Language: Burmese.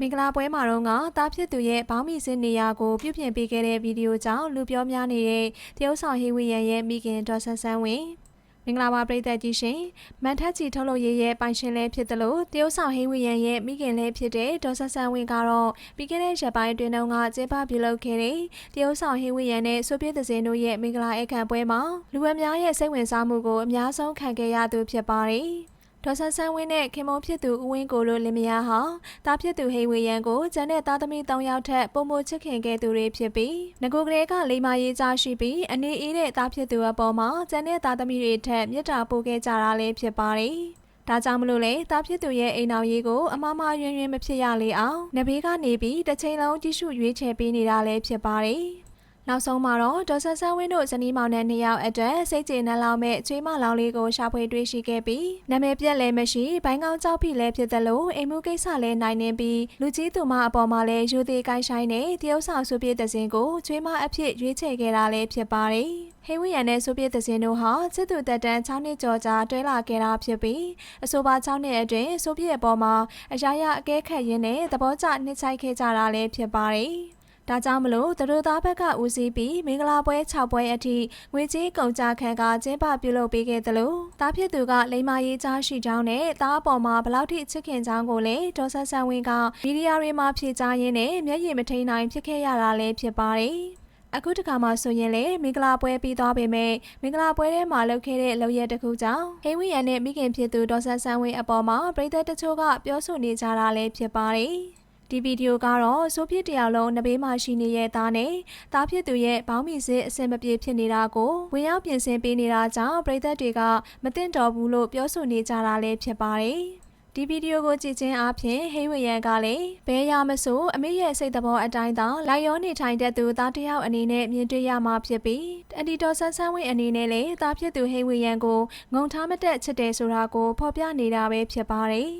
မင်္ဂလာပွဲမှာတော့ကတားဖြစ်သူရဲ့ဘောင်းမီစင်နေရာကိုပြုပြင်ပေးခဲ့တဲ့ဗီဒီယိုကြောင့်လူပြောများနေတဲ့တရုတ်ဆောင်ဟေးဝီယန်ရဲ့မိခင်ဒေါ်ဆန်းဆန်းဝင်းမင်္ဂလာပါပရိသတ်ကြီးရှင်မန်ထက်ချီထုတ်လုပ်ရေးရဲ့ပိုင်ရှင်လည်းဖြစ်တယ်လို့တရုတ်ဆောင်ဟေးဝီယန်ရဲ့မိခင်လည်းဖြစ်တဲ့ဒေါ်ဆန်းဆန်းဝင်းကတော့ပြီးခဲ့တဲ့ရက်ပိုင်းအတွင်းတုန်းကကျင်းပပြုလုပ်ခဲ့တဲ့တရုတ်ဆောင်ဟေးဝီယန်နဲ့ဆိုပြည့်သစင်တို့ရဲ့မင်္ဂလာအခမ်းပွဲမှာလူအများရဲ့စိတ်ဝင်စားမှုကိုအများဆုံးခံခဲ့ရသူဖြစ်ပါတယ် ဒေါ်ဆန်းဆန်းဝင်းနဲ့ခင်မုံဖြစ်သူဦးဝင်းကိုတို့လင်မယားဟာတားဖြစ်သူဟိဝေယံကိုကျန်တဲ့သားသမီး၃ယောက်ထက်ပုံမချစ်ခင်ခဲ့သူတွေဖြစ်ပြီးငကိုကလေးကလိမ္မာရေးကြရှိပြီးအနေအေးတဲ့တားဖြစ်သူအပေါ်မှာကျန်တဲ့သားသမီးတွေထက်မြတ်တာပို့ခဲ့ကြတာလည်းဖြစ်ပါတယ်။ဒါကြောင့်မလို့လေတားဖြစ်သူရဲ့အိမ်တော်ရေးကိုအမမယွင်ယွင်မဖြစ်ရလေအောင်နဘေးကနေပြီးတစ်ချိန်လုံးကြည့်ရှုရွေးချယ်ပေးနေတာလည်းဖြစ်ပါတယ်။ နောက်ဆုံးမှာတော့ဒေါ်ဆန်းဆန်းဝင်းတို့ဇနီးမောင်နှံနှစ်ယောက်အတွက်စိတ်ကျေနပ်လောက်မဲ့ချွေးမလောင်လေးကိုရှာဖွေတွေ့ရှိခဲ့ပြီးနာမည်ပြက်လည်းမရှိဘိုင်းကောင်းကြောက်ဖိလည်းဖြစ်တယ်လို့အိမ်မှုကိစ္စလည်းနိုင်နေပြီးလူကြီးသူမအပေါ်မှာလည်းယူသေးကိုင်းဆိုင်နဲ့တရုတ်ဆောင်စုပြည့်တဲ့စင်ကိုချွေးမအဖြစ်ရွေးချယ်ခဲ့တာလည်းဖြစ်ပါတယ်ဟေးဝီယန်နဲ့ဆိုပြည့်တဲ့စင်တို့ဟာစစ်သူတက်တန်း6နှစ်ကျော်ကြာတွဲလာခဲ့တာဖြစ်ပြီးအဆိုပါ6နှစ်အတွင်းဆိုပြည့်အပေါ်မှာအရာရအကဲခတ်ရင်းနဲ့သဘောကျနှစ်ချိုက်ခဲ့ကြတာလည်းဖြစ်ပါတယ် ဒါကြောင့်မလို့သူတို့သားဘက်ကဦးစီးပြီးမင်္ဂလာပွဲ6ပွဲအထိငွေကြေးကုန်ကြခံကကျင်းပပြုလုပ်ပေးခဲ့တယ်လို့သားဖြစ်သူကလိမ္မာရေးကြားရှိကြောင်းနဲ့သားအပေါ်မှာဘလောက်ထိချစ်ခင်ကြောင်းကိုလည်းဒေါ်ဆန်းဆန်းဝင်းကမီဒီယာတွေမှာဖြေကြားရင်းနဲ့မျက်ရည်မထိန်နိုင်ဖြစ်ခဲ့ရတာလည်းဖြစ်ပါတယ်အခုတခါမှဆိုရင်လေမင်္ဂလာပွဲပြီးသွားပေမဲ့မင်္ဂလာပွဲထဲမှာလုပ်ခဲ့တဲ့လုပ်ရက်တစ်ခုကြောင့်ဟိဝီယန်နဲ့မိခင်ဖြစ်သူဒေါ်ဆန်းဆန်းဝင်းအပေါ်မှာပြည်သက်တချို့ကပြောဆိုနေကြတာလည်းဖြစ်ပါတယ် ဒီဗီဒီယိုကတော့ဆိုဖြစ်တယောက်လုံးနဘေးမှာရှိနေတဲ့သားနဲ့သားဖြစ်သူရဲ့ဘောင်းမီစစ်အစင်မပြေဖြစ်နေတာကိုဝင်ရောက်ပြင်ဆင်ပေးနေတာကြောင့်ပြည်သက်တွေကမသိတော့ဘူးလို့ပြောဆိုနေကြတာလည်းဖြစ်ပါတယ်ဒီဗီဒီယိုကိုကြည့်ခြင်းအပြင်ဟိဝရန်ကလည်းဘဲရမဆိုအမေရဲ့စိတ်သဘောအတိုင်းသာလိုက်ရောနေထိုင်တဲ့သူသားတယောက်အနေနဲ့မြင်တွေ့ရမှာဖြစ်ပြီးအန်တီတော်ဆန်းဆန်းဝင်းအနေနဲ့လည်းသားဖြစ်သူဟိဝရန်ကိုငုံထားမတက်ချစ်တယ်ဆိုတာကိုဖော်ပြနေတာပဲဖြစ်ပါတယ်